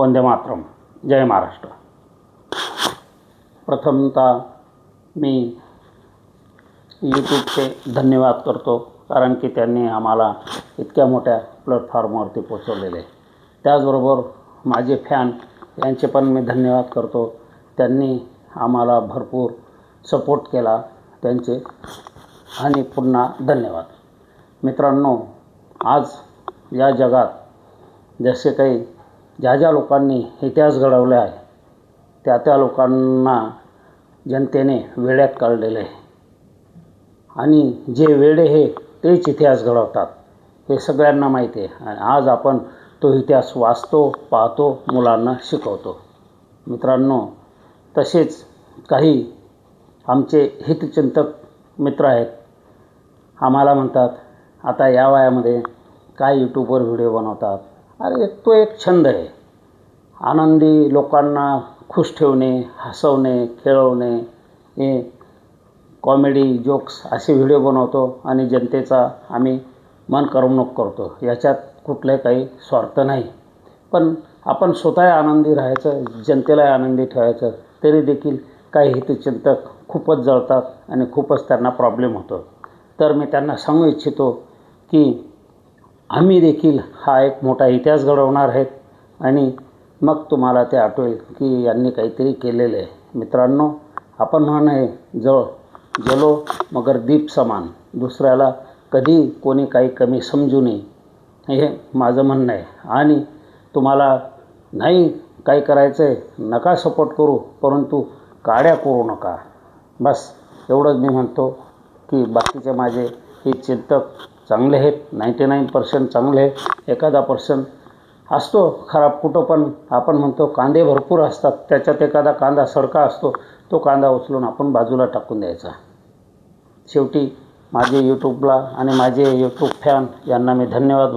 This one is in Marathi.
वंदे मातरम. जय महाराष्ट्र. प्रथमतः मी यूट्यूबचे धन्यवाद करतो कारण की त्यांनी आम्हाला इतक्या मोठ्या प्लॅटफॉर्मवरती पोचवलेले त्याचबरोबर माझे फॅन यांचे पण मी धन्यवाद करतो. त्यांनी आम्हाला भरपूर सपोर्ट केला त्यांचे. आणि पुन्हा धन्यवाद. मित्रांनो आज या जगात जसे काही ज्या ज्या लोकांनी इतिहास घडवले आहे त्या त्या लोकांना जनतेने वेड्यात काढलेले आहे. आणि जे वेडे हे तेच इतिहास घडवतात. हे सगळ्यांना माहिती आहे. आणि आज आपण तो इतिहास वाचतो पाहतो मुलांना शिकवतो. मित्रांनो तसेच काही आमचे हितचिंतक मित्र आहेत. आम्हाला म्हणतात आता या वयामध्ये काय यूट्यूबवर व्हिडिओ बनवतात? अरे तो एक छंद आहे. आनंदी लोकांना खुश ठेवणे हसवणे खेळवणे हे कॉमेडी जोक्स असे व्हिडिओ बनवतो आणि जनतेचा आम्ही मन करमणूक करतो. याच्यात कुठले काही स्वार्थ नाही. पण आपण स्वतः आनंदी राहायचं जनतेलाही आनंदी ठेवायचं तरी देखील काही हितचिंतक खूपच जळतात आणि खूपच त्यांना प्रॉब्लेम होतो. तर मी त्यांना सांगू इच्छितो की आम्ही देखील हा एक मोठा इतिहास घडवणार आहेत. आणि मग तुम्हाला ते आठवेल की यांनी काहीतरी केलेलं आहे. मित्रांनो आपण म्हणे जळ. जलो मगर दीप समान. दुसऱ्याला कधी कोणी काही कमी समजू नये. हे माझं म्हणणं आहे. आणि तुम्हाला नाही काही करायचं आहे नका सपोर्ट करू परंतु काड्या करू नका. बस एवढंच मी म्हणतो की बाकीचे माझे हे चिंतक चांगले आहेत. नाईंटी नाईन पर्सेंट चांगले आहेत. एखादा पर्सेंट असतो खराब कुठं पण. आपण म्हणतो कांदे भरपूर असतात. त्याच्यात एखादा कांदा सडका असतो तो कांदा उचलून आपण बाजूला टाकून द्यायचा. शेवटी माझे यूट्यूबला आणि माझे यूट्यूब फॅन यांना मी धन्यवाद